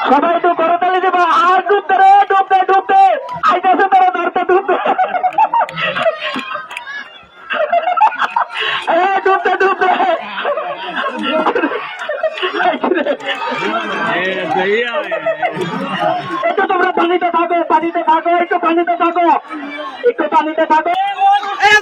সবাই একটু তোমরা পানিতে থাকো পানিতে থাকো একটু পানিতে থাকো একটু পানিতে থাকো। এই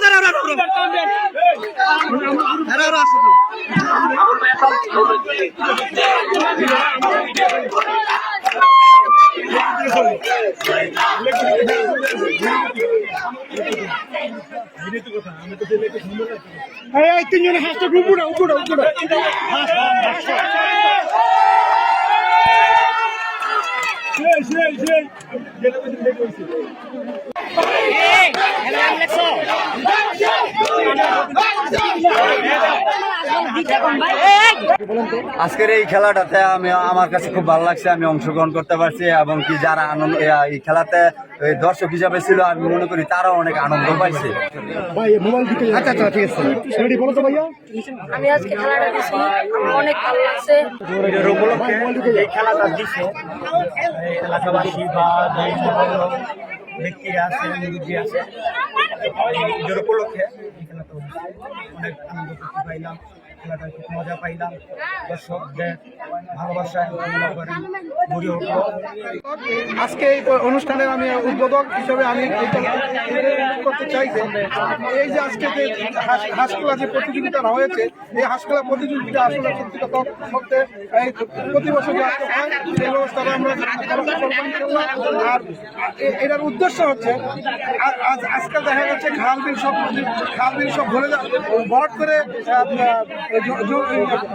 তিনজনে হাসতে উপরে উপরে উপরে সেই আজকের এই খেলাটাতে আমি আমার কাছে খুব ভালো লাগছে আমি অংশগ্রহণ করতে পারছি এবং কি যারা আনন্দ এই খেলাতে দর্শক হিসাবে ছিল আমি মনে করি তারাও অনেক আনন্দ পাইছে। ভাই মোবাইল দিকে আচ্ছা আচ্ছা ঠিক আছে। রেডি বলো তো ভাইয়া। আমি আজকে খেলাটা দিছি আমার অনেক ভালো লাগছে। এই খেলাটা দিছে। এলাকাবাসী বা ব্যক্তি আছে মুরব্বী আছে উপলক্ষে। অনেক আনন্দ করতে পাইলাম। খেলাটা খুব মজা পাইলাম। দর্শকদের করি আজকে এই অনুষ্ঠানের আমি উদ্বোধক হিসেবে আমি করতে চাই যে, এই যে আজকে যে হাঁস- হাঁসকলা যে প্রতিযোগিতা হয়েছে, এই হাঁসকলা প্রতিযোগিতা আসলে এই প্রতি বছর আজকে ব্যবস্থাটা আমরা আর এটার উদ্দেশ্য হচ্ছে আজকাল দেখা যাচ্ছে খাল বিল সব খাল বিল সব ভরে ভরাট করে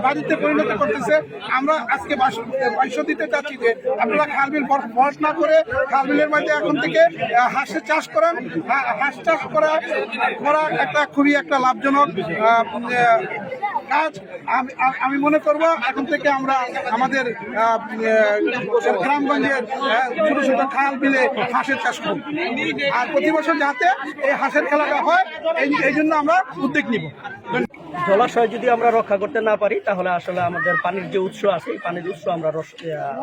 বাড়িতে পরিণত করতেছে। আমরা আজকে বাইশ দিতে চাচ্ছি যে আপনারা খালবিল বিল না করে খালবিলের মাঝে এখন থেকে হাঁসের চাষ করেন। হাঁস চাষ করা করা একটা খুবই একটা লাভজনক কাজ, আমি মনে করব এখন থেকে আমরা আমাদের গ্রামগঞ্জের ছোট ছোট খাল বিলে হাঁসের চাষ করব। আর প্রতি বছর যাতে এই হাঁসের খেলাটা হয়, এই এই জন্য আমরা উদ্যোগ নিব। জলাশয় যদি আমরা রক্ষা করতে না পারি, তাহলে আসলে আমাদের পানির যে উৎস আছে, এই পানির উৎস আমরা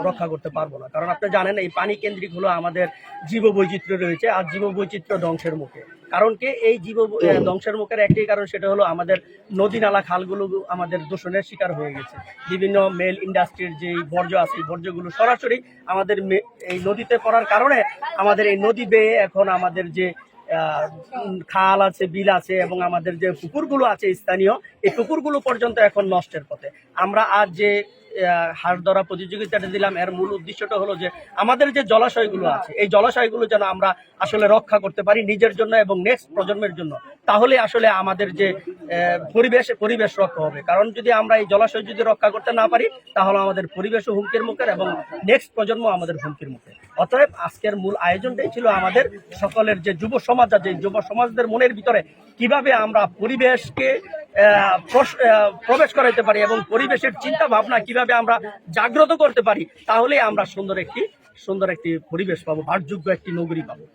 রক্ষা করতে পারব না। কারণ আপনি জানেন, এই পানি কেন্দ্রিক হলো আমাদের জীব বৈচিত্র্য রয়েছে, আর জীব বৈচিত্র্য ধ্বংসের মুখে। কারণ কি? এই জীব ধ্বংসের মুখের একটি কারণ সেটা হলো আমাদের নদী নালা খালগুলো আমাদের দূষণের শিকার হয়ে গেছে। বিভিন্ন মেল ইন্ডাস্ট্রির যে বর্জ্য আছে এই বর্জ্যগুলো সরাসরি আমাদের মে- এই নদীতে পড়ার কারণে আমাদের এই নদী বেয়ে এখন আমাদের যে খাল আছে বিল আছে এবং আমাদের যে পুকুরগুলো আছে স্থানীয় এই পুকুরগুলো পর্যন্ত এখন নষ্টের পথে। আমরা আজ যে হাঁস ধরা প্রতিযোগিতাটা দিলাম। এর মূল উদ্দেশ্যটা হলো যে আমাদের যে জলাশয়গুলো আছে, এই জলাশয়গুলো যেন আমরা আসলে রক্ষা করতে পারি নিজের জন্য এবং নেক্সট প্রজন্মের জন্য। তাহলে আসলে আমাদের যে পরিবেশ পরিবেশ রক্ষা হবে। কারণ যদি আমরা এই জলাশয় যদি রক্ষা করতে না পারি, তাহলে আমাদের পরিবেশও হুমকির মুখের এবং নেক্সট প্রজন্ম আমাদের হুমকির মুখে। অতএব আজকের মূল আয়োজনটাই ছিল আমাদের সকলের যে যুব সমাজ আছে যুব সমাজদের মনের ভিতরে কীভাবে আমরা পরিবেশকে প্রবেশ করাইতে পারি এবং পরিবেশের চিন্তা ভাবনা কীভাবে আমরা জাগ্রত করতে পারি তাহলে আমরা সুন্দর একটি সুন্দর একটি পরিবেশ পাবো ভারযোগ্য একটি নগরী পাবো।